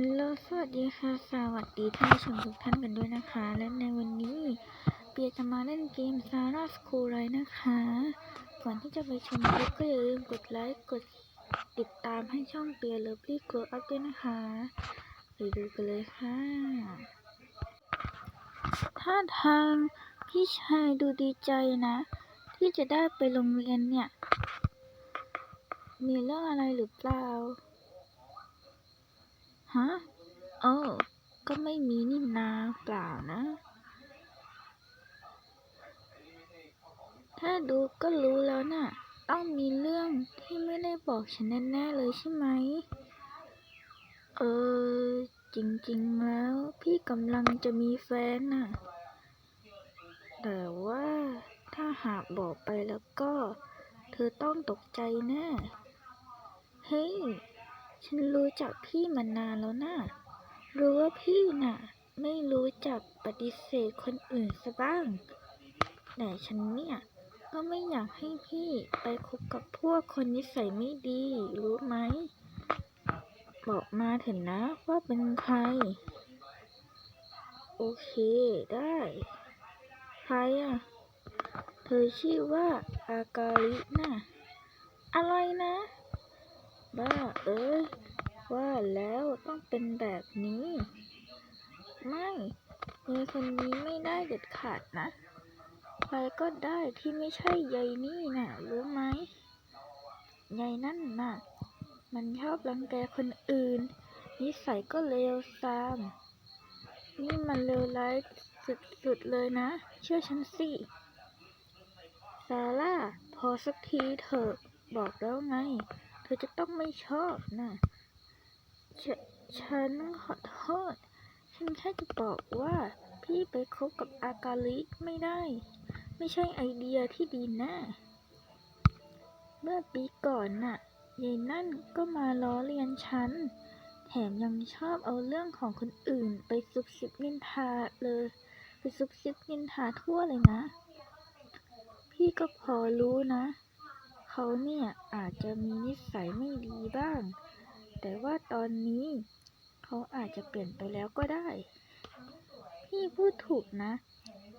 ฮัลโหล สวัสดีค่ะ สวัสดีท่านผู้ชมทุกท่านกันด้วยนะคะ และในวันนี้เปียจะมาเล่นเกม s a r a School ไรนะคะ ก่อนที่จะไปชมคลิปก็อย่าลืมกดไลค์ กดติดตามให้ช่องเปีย Lovely Grow Up ด้วยนะคะไปดูกันเลยค่ะ ท่าทางพี่ชายดูดีใจนะ ที่จะได้ไปโรงเรียนเนี่ย มีเรื่องอะไรหรือเปล่า ฮะโอ้ก็ไม่มีนี่นาเปล่านะ ถ้าดูก็รู้แล้วน่ะ ต้องมีเรื่องที่ไม่ได้บอกฉันแน่ๆเลยใช่ไหม เออ จริงๆแล้ว พี่กำลังจะมีแฟนน่ะ แต่ว่าถ้าหากบอกไปแล้วก็ เธอต้องตกใจแน่เฮ้ย ฉันรู้จักพี่มานานแล้วนะรู้ว่าพี่น่ะ ไม่รู้จักปฏิเสธคนอื่นซะบ้าง แต่ฉันเนี่ย ก็ไม่อยากให้พี่ไปคบกับพวกคนนิสัยไม่ดี รู้ไหม บอกมาเถอะนะว่าเป็นใคร โอเคได้ ใครอะ เธอชื่อว่า อากาลิน่ะอะไรนะ บ้าเอ้ยว่าแล้วต้องเป็นแบบนี้ ไม่เธอคนนี้ไม่ได้เด็ดขาดนะใครก็ได้ที่ไม่ใช่ยายนี่น่ะรู้ไหมยายนั่นน่ะ มันชอบรังแกคนอื่น นิสัยก็เลวทราม นี่มันเลวร้ายสุดๆเลยนะ เชื่อฉันสิซาร่าพอสักทีเถอะ บอกแล้วไง ธอจะต้องไม่ชอบนะฉฉันขอโทษ ฉันแค่จะบอกว่าพี่ไปคบกับอากาลิไม่ได้ ไม่ใช่ไอเดียที่ดีแน่เมื่อปีก่อนน่ะยายนั่นก็มาล้อเลียนฉัน แถมยังชอบเอาเรื่องของคนอื่น ไปซุบซิบนินทาเลย ไปซุบซิบนินทาทั่วเลยนะ พี่ก็พอรู้นะ เขาเนี่ยอาจจะมีนิสัยไม่ดีบ้าง แต่ว่าตอนนี้เขาอาจจะเปลี่ยนไปแล้วก็ได้ พี่พูดถูกนะ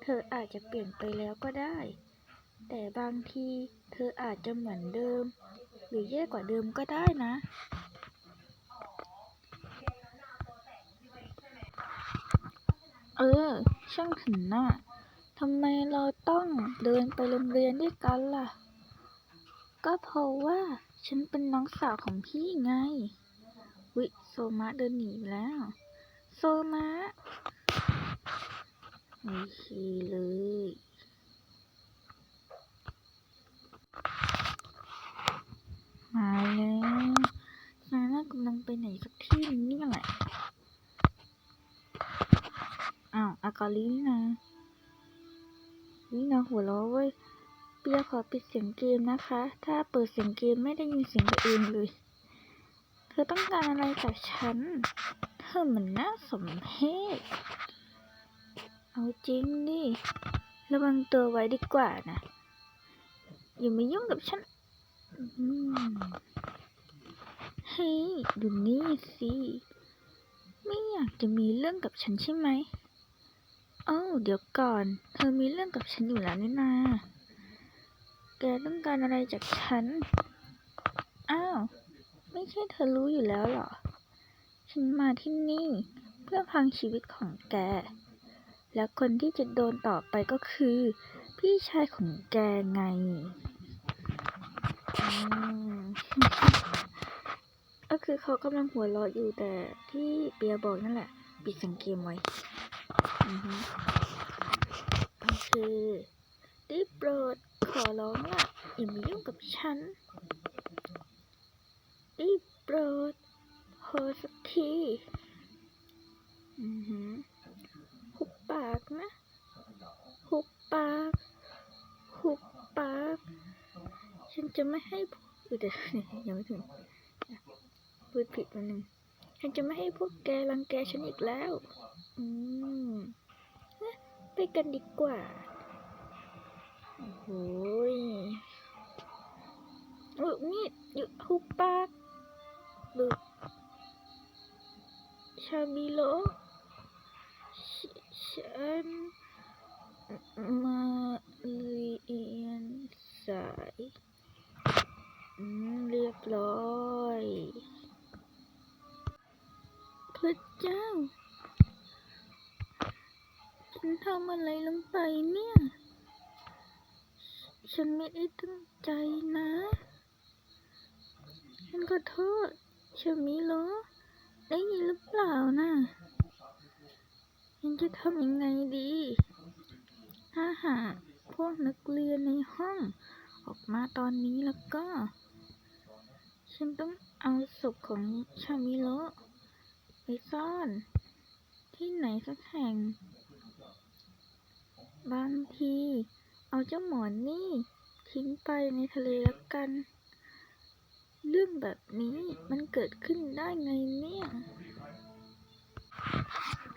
เธออาจจะเปลี่ยนไปแล้วก็ได้ แต่บางทีเธออาจจะเหมือนเดิม หรือแย่กว่าเดิมก็ได้นะเออ ช่างถึงน่ะทำไมเราต้องเดินไปโรงเรียนด้วยกันล่ะ ก็เพราะว่าฉันเป็นน้องสาวของพี่ไง วิโซมะเดินหนีไปแล้ว โซมะโอเคเลย มาแล้วนาน่ากำลังไปไหนสักที่นึงนี่แหละ อ้าว อากาลินี่นะนี่นะหัวเราะเว้ย เปียขอปิดเสียงเกมนะคะ ถ้าเปิดเสียงเกมไม่ได้ยินเสียงตัวเองเลย เธอต้องการอะไรจากฉัน เธอมันน่าสมเพชเอาจริงดิระวังตัวไว้ดีกว่านะ อย่ามายุ่งกับฉันเฮ้ยดูนี่สิ ไม่อยากจะมีเรื่องกับฉันใช่ไหมเอ้าเดี๋ยวก่อน เธอมีเรื่องกับฉันอยู่แล้วนี่นา แกต้องการอะไรจากฉัน อ้าว ไม่ใช่เธอรู้อยู่แล้วเหรอ ฉันมาที่นี่ เพื่อพังชีวิตของแก และคนที่จะโดนต่อไปก็คือ พี่ชายของแกไงอืมก็คือเขากำลังหัวเราะอยู่แต่ที่เปียบอกนั่นแหละ ปิดสังเกมไว้อือฮึโอได้โปรด ขอร้องล่ะอย่ามายุ่งกับฉันได้โปรดพอสักทีอือฮึหุบปากนะหุบปากหุบปาก ฉันจะไม่ให้พูดเดี๋ยวยังไม่ถึงพูดผิดวันหนึ่งฉันจะไม่ให้พวกแกรังแกฉันอีกแล้ว อืมไปกันดีกว่า โอ้โหยเออนี่หยุดหุบปากหลุดาบิโลฉฉันมาเรียนสายเรียบร้อยพระเจ้า ฉันทำอะไรลงไปเนี่ย ฉันไม่ได้ตั้งใจนะ ฉันขอโทษชามิโลได้ยินหรือเปล่านะฉันจะทำยังไงดี ถ้าหากพวกนักเรียนในห้องออกมาตอนนี้แล้วก็ ฉันต้องเอาศพของชามิโลไปซ่อน ที่ไหนสักแห่ง บางที เอาเจ้าหมอนนี่ ทิ้งไปในทะเลแล้วกัน เรื่องแบบนี้มันเกิดขึ้นได้ไงเนี่ย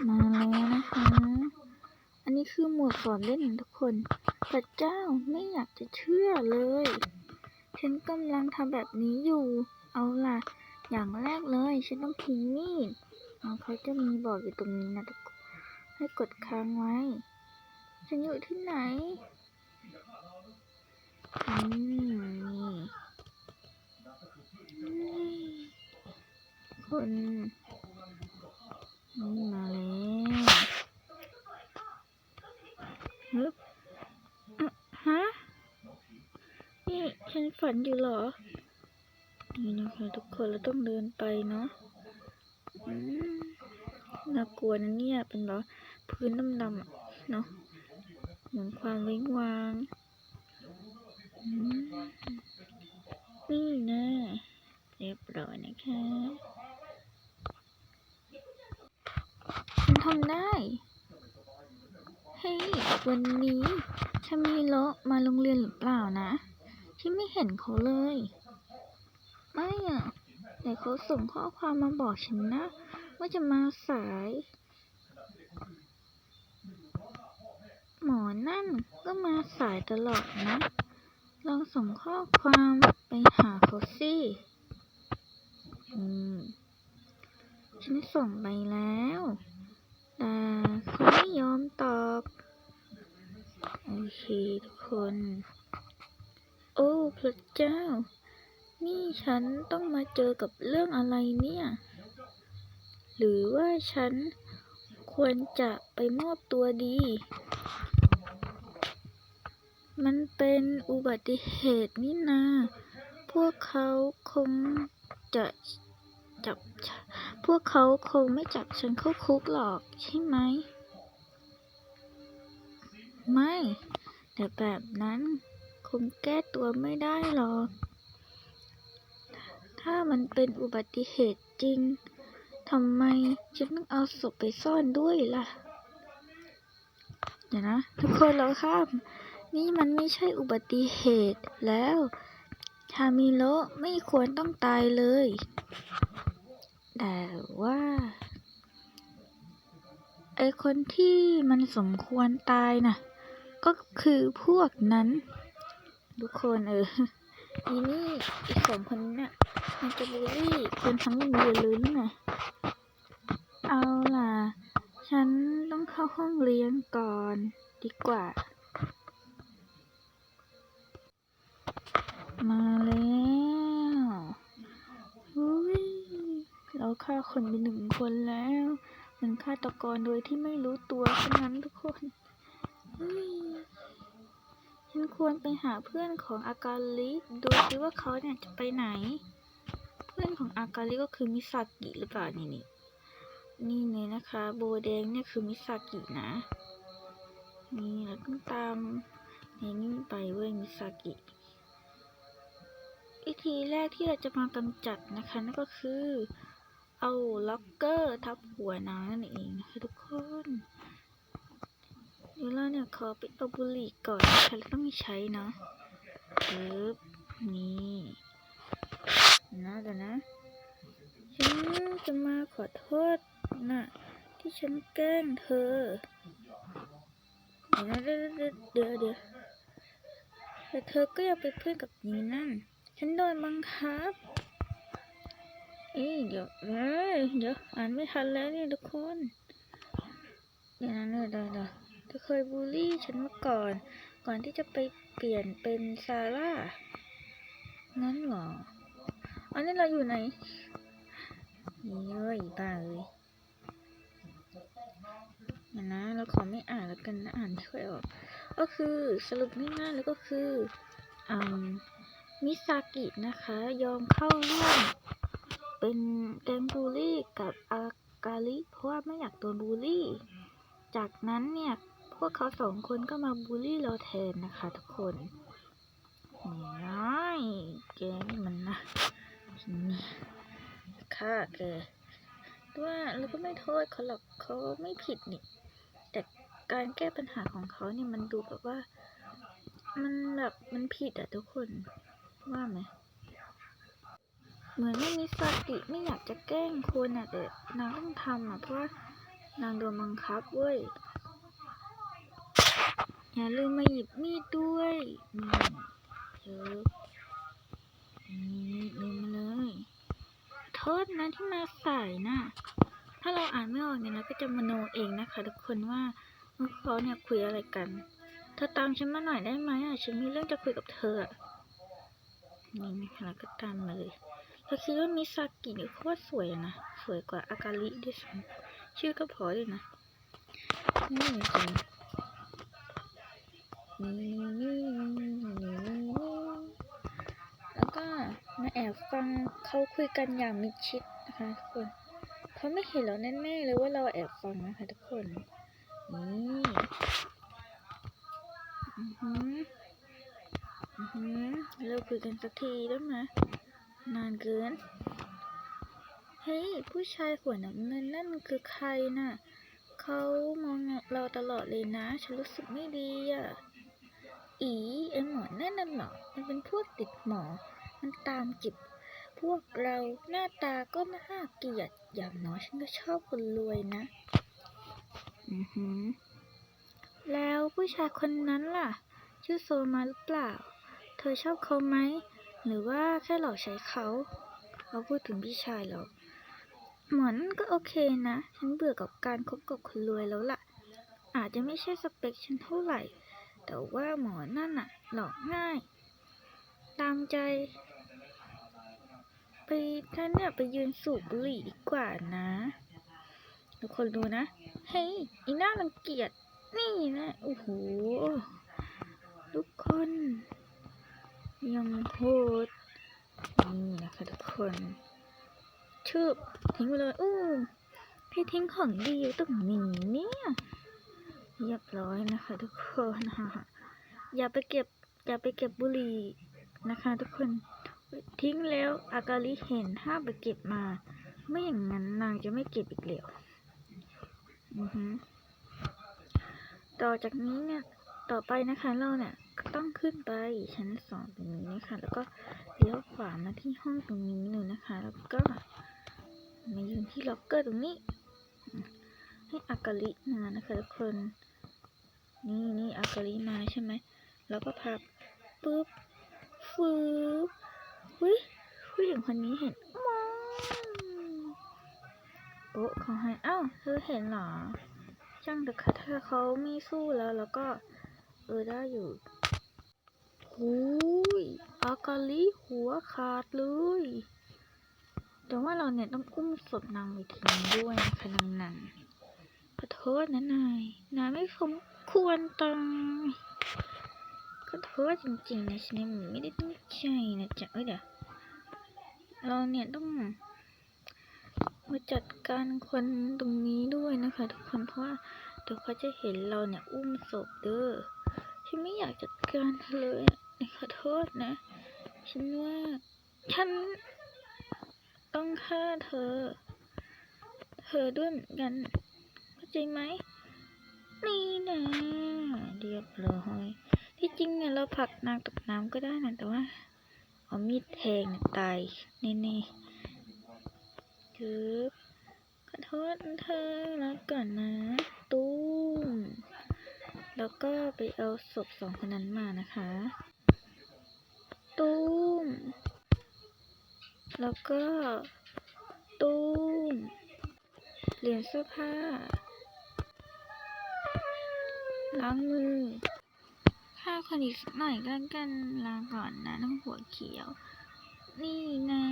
มาแล้วนะคะ อันนี้คือหมวดสอนเล่นของทุกคนพระเจ้าไม่อยากจะเชื่อเลย ฉันกำลังทำแบบนี้อยู่ เอาล่ะ อย่างแรกเลย ฉันต้องทิ้งมีดอ๋อเขาจะมีบอกอยู่ตรงนี้นะทุกคนให้กดค้างไว้ ฉันอยู่ที่ไหน คนนี่มาแล้วฮึบอะฮะ นี่ฉันฝันอยู่เหรอ นี่นะคะทุกคนเราต้องเดินไปเนาะอืมน่ากลัวนะเนี่ย เป็นเหรอ พื้นดำๆเนาะเหมือนความวิ้งวาง นี่นะเรียบร้อยนะคะฉันทำได้ เฮ้ย วันนี้ฉันมีโละมาโรงเรียนหรือเปล่านะที่ไม่เห็นเขาเลย ไม่อะแต่เขาส่งข้อความมาบอกฉันนะ ว่าจะมาสาย หมอนั่นก็มาสายตลอดนะ ลองส่งข้อความไปหาเขาสิอืมฉันส่งไปแล้ว แต่เขาไม่ยอมตอบ โอเคทุกคน โอ้พระเจ้า นี่ฉันต้องมาเจอกับเรื่องอะไรเนี่ย หรือว่าฉันควรจะไปมอบตัวดี มันเป็นอุบัติเหตุนี่นา พวกเขาคงจะจับ พวกเขาคงไม่จับฉันเข้าคุกหรอกใช่ไหม ไม่ แต่แบบนั้นคงแก้ตัวไม่ได้หรอก ถ้ามันเป็นอุบัติเหตุจริง ทำไมฉันต้องเอาศพไปซ่อนด้วยล่ะ เดี๋ยวนะ ทุกคนเราข้าม นี่มันไม่ใช่อุบัติเหตุแล้วชามิโระไม่ควรต้องตายเลย แต่ว่า ไอคนที่มันสมควรตายน่ะ ก็คือพวกนั้น ทุกคนเอออีนี่อีกสองคนน่ะมันจะบูลลี่คนทั้งโรงเรียนเลยหรือไงเอาล่ะ ฉันต้องเข้าห้องเรียนก่อนดีกว่า มาแล้วอุ้ยเราฆ่าคนไปหนึ่งคนแล้วเป็นฆาตกรโดยที่ไม่รู้ตัวเท่านั้นทุกคนเฮ้ยฉันควรไปหาเพื่อนของอากาลิดูซิว่าเขาเนี่ยจะไปไหน เพื่อนของอากาลิก็คือมิซากิหรือเปล่านี่นี่นี่เลยนะคะ โบแดงเนี่ยคือมิซากินะ นี่เราต้องตามในนี่ไปเว้ยมิซากิ วิธีแรกที่เราจะมากำจัดนะคะนั่นก็คือ เอาล็อกเกอร์ทับหัวนางนั่นเองนะคะทุกคนเดี๋ยวเราเนี่ยขอไปเอาบุหรี่ก่อนนะคะแล้วต้องใช้นะปึ๊บนี่นะเดี๋ยวนะฉันจะมาขอโทษนะที่ฉันแกล้งเธอเดี๋ยวเดี๋ยวเดี๋ยวเดี๋ยวเดี๋ยวแต่เธอก็ยังเป็นเพื่อนกับนีนั่น ฉันโดนบังคับเอ้ยเดี๋ยวเอ้ยเดี๋ยวอ่านไม่ทันแล้วเนี่ยทุกคน เดี๋ยวนะเนี่ยเดี๋ยวเดี๋ยวเธอเคยบูลลี่ฉันมาก่อน ก่อนที่จะไปเปลี่ยนเป็นซาร่า งั้นเหรอ อันนี้เราอยู่ไหนนี่เอ้ยบ้าเลยเดี๋ยวนะเราขอไม่อ่านแล้วกันนะอ่านไม่ค่อยออก ก็คือสรุปง่ายๆแล้วก็คืออืม มิซากินะคะยอมเข้าร่วมเป็นแกงบูลลี่กับอากาลิเพราะว่าไม่อยากโดนบูลลี่ จากนั้นเนี่ยพวกเขาสองคนก็มาบูลลี่เราแทนนะคะทุกคนน้อยแกนี่มันนะนี่ฆ่าแกแต่ว่าเราก็ไม่โทษเขาหรอกเขาไม่ผิดนี่ แต่การแก้ปัญหาของเขาเนี่ยมันดูแบบว่า มันแบบมันผิดอะทุกคน ว่าไหมเหมือนไม่มีสติไม่อยากจะแกล้งคนอะแต่นางต้องทำอะเพราะนางโดนบังคับเว้ยอย่าลืมมาหยิบมีดด้วยนี่เจอนี่ลืมมาเลยโทษนะที่มาสายนะถ้าเราอ่านไม่ออกเนี่ยเราก็จะมโนเองนะคะทุกคนว่าพวกเขาเนี่ยคุยอะไรกัน เธอตามฉันมาหน่อยได้ไหมอะฉันมีเรื่องจะคุยกับเธออะ นี่นะคะแล้วก็ตามมาเลยเราคิดว่ามิซากิเนี่ยโคตรสวยนะ สวยกว่าอากาลิด้วยซ้ำชื่อก็พอเลยนะนี่จริงนี่นี่แล้วก็มาแอบฟังเขาคุยกันอย่างมิชิดนะคะทุกคนเขาไม่เห็นเราแน่ๆเลยว่าเราแอบฟังนะคะทุกคนนี่อือหืออือหือ เราคุยกันสักทีได้ไหมนานเกิน เฮ้ย ผู้ชายหัวน้ำเงินนั่นคือใครน่ะเขามองเราตลอดเลยนะ ฉันรู้สึกไม่ดีอะ อีไอหมอนั่นน่ะเหรอมันเป็นพวกติดหมอ มันตามจิบ พวกเราหน้าตาก็น่าเกลียด อย่างน้อยฉันก็ชอบคนรวยนะ อือหือ แล้วผู้ชายคนนั้นล่ะ ชื่อโซมาหรือเปล่า เธอชอบเขาไหม หรือว่าแค่หลอกใช้เขา เขาพูดถึงพี่ชายเราหมอนก็โอเคนะ ฉันเบื่อกับการคบกับคนรวยแล้วล่ะ อาจจะไม่ใช่สเปคฉันเท่าไหร่ แต่ว่าหมอนั่นน่ะ หลอกง่าย ตามใจ ไปท่านเนี่ยไปยืนสูบบุหรี่ดีกว่านะทุกคนดูนะ เฮ้ย อีน่ารังเกียจ นี่นะ โอ้โห ทุกคน ยังโหดนี่นะคะทุกคนชืบทิ้งไปเลยอู้พี่ทิ้งของดีอยู่ตรงนี้เนี่ยเรียบร้อยนะคะทุกคนอย่าไปเก็บอย่าไปเก็บบุหรี่นะคะ ทุกคนทิ้งแล้วอากาลิเห็นห้าไปเก็บมา ไม่อย่างนั้นนางจะไม่เก็บอีกแล้วอือฮึต่อจากนี้เนี่ยต่อไปนะคะเราเนี่ย ต้องขึ้นไปชั้นสองตรงนี้นะคะ แล้วก็เลี้ยวขวามาที่ห้องตรงนี้เลยนะคะ แล้วก็มายืนที่ล็อกเกอร์ตรงนี้ ให้อากาลิมานะคะทุกคน นี่นี่อากาลิมาใช่ไหม แล้วก็พับปุ๊บฟืบหุยผู้หญิงคนนี้เห็นมองโป๊ะเขาให้อ้าวเธอเห็นเหรอช่างเถอะค่ะถ้าเขาไม่สู้แล้วแล้วก็เออได้อยู่ หูยอากาลิหัวขาดเลย แต่ว่าเราเนี่ยต้องอุ้มศพนางไปทิ้งด้วยนะคะนางนันขอโทษนะนาย นายไม่สมควรตายขอโทษจริงๆนะฉันไม่ได้ตั้งใจนะจ๊ะเอ้ยเดี๋ยวเราเนี่ยต้องมาจัดการคนตรงนี้ด้วยนะคะ ทุกคนเพราะว่าเดี๋ยวเขาจะเห็นเราเนี่ยอุ้มศพเด้อฉันไม่อยากจัดการเธอเลยอะ ขอโทษนะ ฉันว่า ฉัน ต้องฆ่าเธอ เธอด้วยเหมือนกันเข้าใจไหม นี่นะเรียบร้อยที่จริงเนี่ยเราผลักนางตกน้ำก็ได้นะแต่ว่าเอามีดแทงตายแน่ๆคือขอโทษเธอแล้วก่อนนะตุ้มแล้วก็ไปเอาศพสองคนนั้นมานะคะ ตุ้ม แล้วก็ตูมเปลี่ยนเสื้อผ้า ล้างมือข้าวคนอีกสักหน่อยก็กันลาก่อนนะน้องหัวเขียว นี่นะ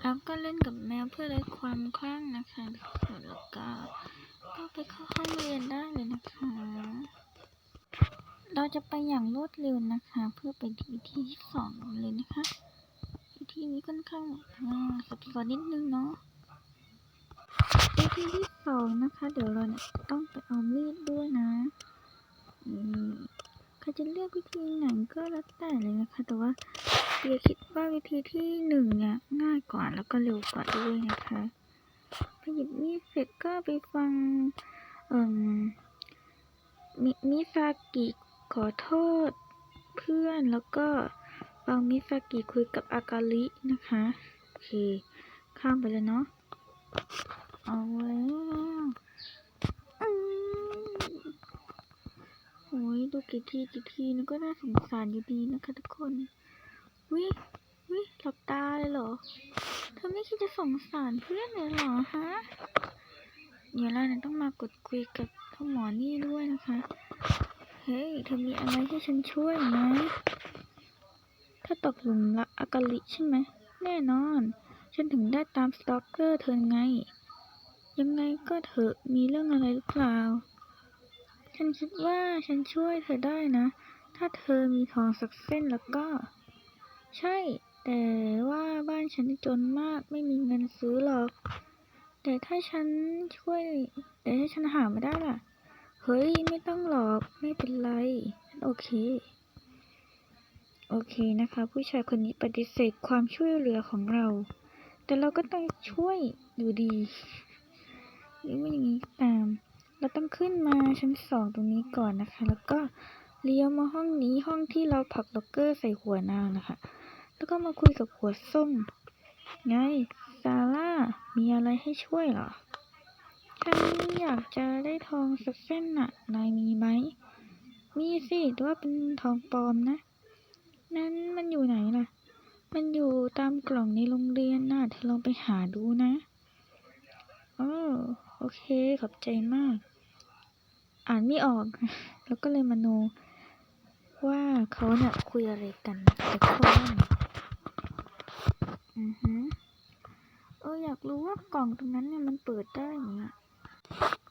แล้วก็เล่นกับแมวเพื่อลดความคลั่งนะคะแล้วก็ก็ไปเข้าห้องเรียนได้เลยนะคะ เราจะไปอย่างรวดเร็วนะคะ เพื่อไปที่ที่สองเลยนะคะวิธีนี้ค่อนข้างอ่าซับซ้อนนิดนึงเนาะวิธีที่สองนะคะ เดี๋ยวเราเนี่ยต้องไปเอามีดด้วยนะอืมใครจะเลือกวิธีไหนก็แล้วแต่เลยนะคะ แต่ว่าเบียร์คิดว่าวิธีที่หนึ่งเนี่ยง่ายกว่าแล้วก็เร็วกว่าด้วยนะคะไปหยิบมีดเสร็จก็ไปฟังเอ่มมิมิซากิ ขอโทษเพื่อนแล้วก็ฟังมิซากิคุยกับอากาลินะคะ โอเค ข้ามไปเลยเนาะ เอาแล้วโอ้ยดูกี่ทีกี่ทีนึกก็น่าสงสารอยู่ดีนะคะทุกคนวิวิหลับตาเลยเหรอ เธอไม่คิดจะสงสารเพื่อนเลยเหรอฮะ เดี๋ยวเราเนี่ยต้องมากดคุยกับพ่อหมอนี่ด้วยนะคะ เฮ้ยเธอมีอะไรให้ฉันช่วยไหมถ้าตกหลุมรักอากาลิใช่ไหม แน่นอน ฉันถึงได้ตามสตอกเกอร์เธอไง ยังไงก็เถอะ มีเรื่องอะไรหรือเปล่า ฉันคิดว่าฉันช่วยเธอได้นะ ถ้าเธอมีทองสักเส้นแล้วก็ ใช่ แต่ว่าบ้านฉันจนมากไม่มีเงินซื้อหรอก แต่ถ้าฉันช่วย แต่ถ้าฉันหามาได้ล่ะ เฮ้ย ไม่ต้องหรอก ไม่เป็นไร โอเค โอเคนะคะ ผู้ชายคนนี้ปฏิเสธความช่วยเหลือของเรา แต่เราก็ต้องช่วยอยู่ดีหรือว่าอย่างนี้ตาม เราต้องขึ้นมาชั้นสองตรงนี้ก่อนนะคะ แล้วก็เลี้ยวมาห้องนี้ห้องที่เราผักล็อกเกอร์ใส่หัวนางนะคะ แล้วก็มาคุยกับหัวส้ม ไง ซาร่า มีอะไรให้ช่วยเหรอ ฉันอยากจะได้ทองสักเส้นน่ะ นายมีไหม มีสิแต่ว่าเป็นทองปลอมนะ นั้นมันอยู่ไหนล่ะ มันอยู่ตามกล่องในโรงเรียนน่ะ เธอลองไปหาดูนะอ๋อโอเค ขอบใจมาก อ่านไม่ออก แล้วก็เลยมโน ว่าเขาเนี่ยคุยอะไรกันแต่คนอือฮึเอออยากรู้ว่ากล่องตรงนั้นเนี่ยมันเปิดได้ไหมอะ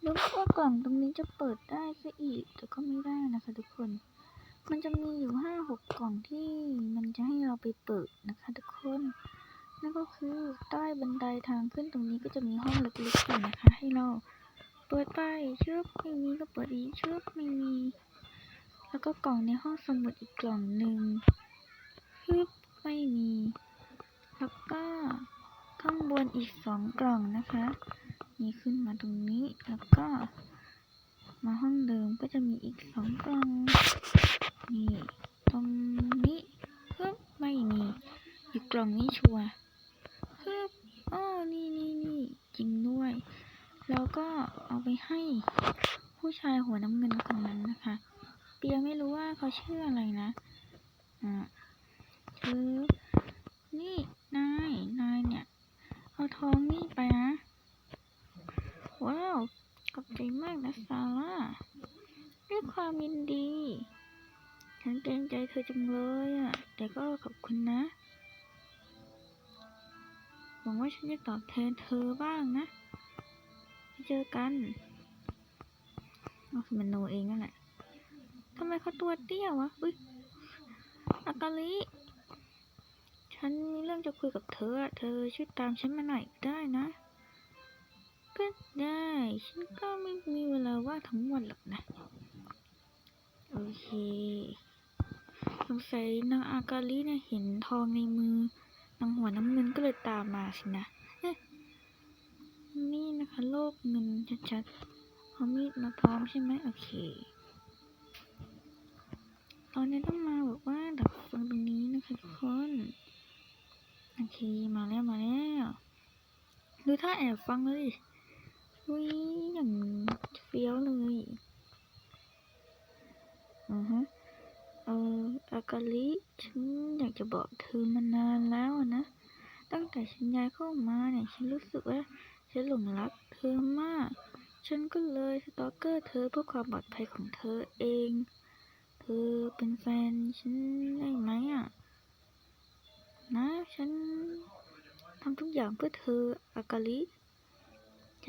นึกว่ากล่องตรงนี้จะเปิดได้ซะอีก แต่ก็ไม่ได้นะคะทุกคน มันจะมีอยู่ห้าหกกล่องที่มันจะให้เราไปเปิดนะคะ ทุกคน นั่นก็คือใต้บันไดทางขึ้นตรงนี้ก็จะมีห้องเล็กๆอยู่นะคะ ให้เราเปิดไปชึบไม่มีก็เปิดอีกชึบไม่มี แล้วก็กล่องในห้องสมุดอีกกล่องหนึ่งชึบไม่มี แล้วก็ข้างบนอีกสองกล่องนะคะ มีขึ้นมาตรงนี้แล้วก็ มาห้องเดิมก็จะมีอีกสองกล่องนี่ตรงนี้ฮึบไม่มีอีกกล่องนี้ชัวฮึบอ้อนี่นี่นี่จริงด้วย แล้วก็เอาไปให้ผู้ชายหัวน้ำเงินคนนั้นนะคะเปียไม่รู้ว่าเขาชื่ออะไรนะอ่าคือนี่นายนายเนี่ยเอาทองนี่ไปนะ ว้าว ขอบใจมากนะซาร่า ด้วยความยินดี ฉันเกรงใจเธอจังเลยอะ แต่ก็ขอบคุณนะ หวังว่าฉันจะตอบแทนเธอบ้างนะ เจอกันเอามันโนเองนั่นแหละทำไมเขาตัวเตี้ยวะอุ้ยอากาลิ ฉันมีเรื่องจะคุยกับเธออะเธอช่วยตามฉันมาหน่อยได้นะ ก็ได้ ฉันก็ไม่มีเวลาว่างทั้งวันหรอกนะ โอเค สงสัยนางอากาลิเนี่ยเห็นทองในมือนางหัวน้ำเงินก็เลยตามมาสินะเอ๊ะนี่นะคะโลกเงินชัดๆเอามีดมาพร้อมใช่ไหมโอเค ตอนนี้ต้องมาบอกว่าดักฟังตรงนี้นะคะทุกคน โอเค มาแล้วมาแล้ว ดูท่าแอบฟังเลย อุ้ยอย่างเฟี้ยวเลยอือฮะเอออากาลิฉันอยากจะบอกเธอมานานแล้วนะ ตั้งแต่ฉันย้ายเข้ามาเนี่ยฉันรู้สึกว่าฉันหลงรักเธอมาก ฉันก็เลยสตอกเกอร์เธอเพื่อความปลอดภัยของเธอเอง เธอเป็นแฟนฉันได้ไหมอะ นะ ฉันทำทุกอย่างเพื่อเธออากาลิ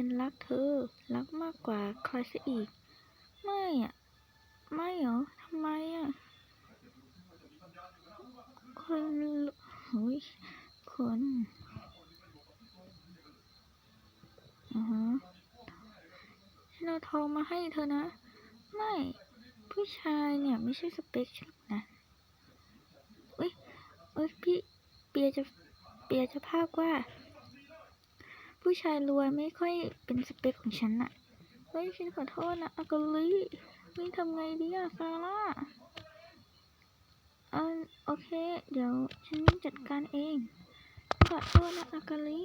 ฉันรักเธอ รักมากกว่าใครซะอีก ไม่อะ ไม่เหรอทำไมอะ คนเฮ้ยคนอือฮะฉันเอาทองมาให้เธอนะ ไม่ ผู้ชายเนี่ยไม่ใช่สเปคฉันหรอกนะเอ้ยเอ้ยพี่เปียจะเปียจะภาพว่า ผู้ชายรวยไม่ค่อยเป็นสเปคของฉันอะเฮ้ยฉันขอโทษนะอากาลินี่ทำไงดีอะซาร่าเออโอเค เดี๋ยวฉันจัดการเองขอโทษนะอากาลิ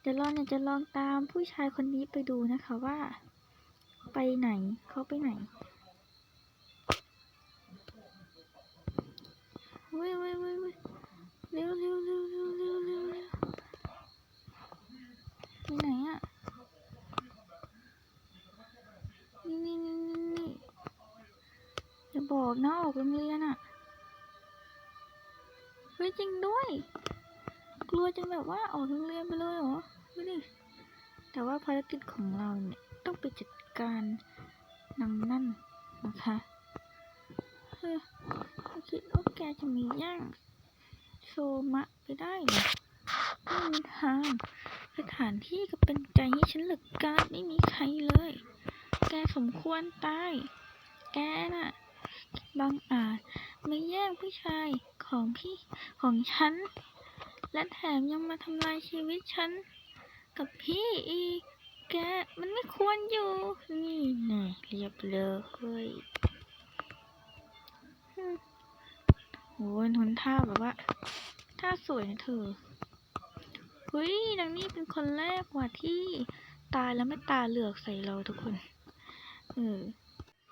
เดี๋ยวเราเนี่ยจะลองตามผู้ชายคนนี้ไปดูนะคะว่า ไปไหนเขาไปไหนเว้ยเว้ยเว้ยเว้ยเร็วเร็วเร็วเร็วเร็วเร็วเร็ว ไปไหนอะนี่นี่นี่นี่นี่อย่าบอกนะออกโรงเรียนอะเฮ้ยจริงด้วย กลัวจังแบบว่าออกโรงเรียนไปเลยเหรอดูดิแต่ว่าภารกิจของเราเนี่ยต้องไปจัดการนางนั่นนะคะเฮ้ยไม่คิดว่าแกจะมีย่างโซมะไปได้เหรอไม่มีทาง สถานที่ก็เป็นใจให้ฉันเหลือเกินไม่มีใครเลย แกสมควรตาย แกน่ะบังอาจมาแย่งผู้ชายของพี่ของฉัน และแถมยังมาทำลายชีวิตฉัน กับพี่อีก แกมันไม่ควรอยู่ นี่น่เรียบเลยโอ้ยทุนท่าแบบว่าท่าสวยนะเธอ เฮ้ยนางนี่เป็นคนแรกว่ะที่ตายแล้วไม่ตาเหลือกใส่เราทุกคน เออ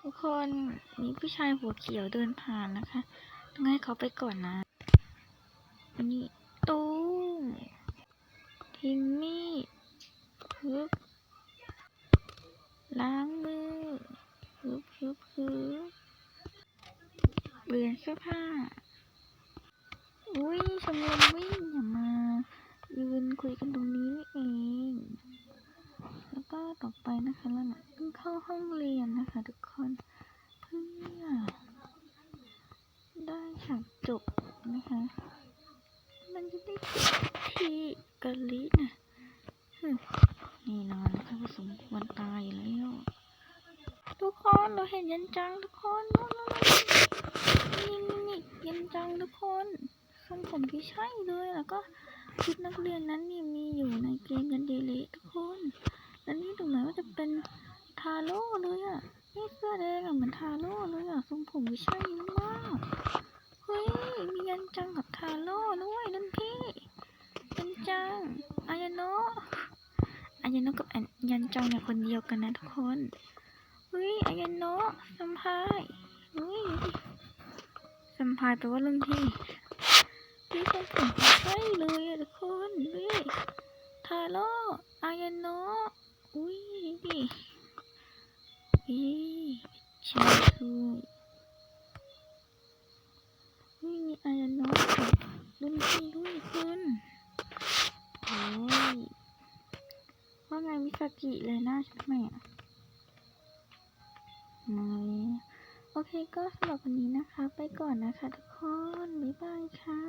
ทุกคนมีผู้ชายหัวเขียวเดินผ่านนะคะต้องให้เขาไปก่อนนะ นี่ตูมทิ้งมีดฮึบล้างมือฮึบฮึบฮึบเปลี่ยนเสื้อผ้า อุ้ยชมรมวิ่งอย่ามา ยืนคุยกันตรงนี้นี่เอง แล้วก็ต่อไปนะคะเราเนี่ยเพิ่งเข้าห้องเรียนนะคะทุกคนเพื่อได้ฉากจบนะคะ มันจะได้จบที่กะลินะนี่นอนนะคะว่าสมควรตายอยู่แล้ว ทุกคนเราเห็นยันจังทุกคนนู่นนู่นนู่นนี่นี่นี่ยันจังทุกคนทรงผมที่ใช่เลยแล้วก็ ชุดนักเรียนนั้นนี่มีอยู่ในเกมยันเดเลทุกคนแล้วนี่ดูเหมือนว่าจะเป็นทาโร่เลยอะนี่เสื้อแดงอะเหมือนทาโร่เลยอะทรงผมที่ใช่มากเฮ้ยมียันจังกับทาโร่ด้วยนั่นพี่ยันจังอายโนะอายโนะกับอันยันจังเนี่ยคนเดียวกันนะทุกคนเฮ้ยอายโนะสัมภายเฮ้ยสัมภายแปลว่ารุ่นพี่ พี่ทรงผมใช่เลยทุกคนเฮ้ยทาโร่อายาโนะอุ้ยดิอีช่คือนี่มีอายาโนะกับรุ่นพี่ด้วยคุณโอ้ยว่าไงมิสกิเลยนะใช่ไหมอะไม่โอเคก็สำหรับวันนี้นะคะ ไปก่อนนะคะทุก คนบ๊ายบายค่ะ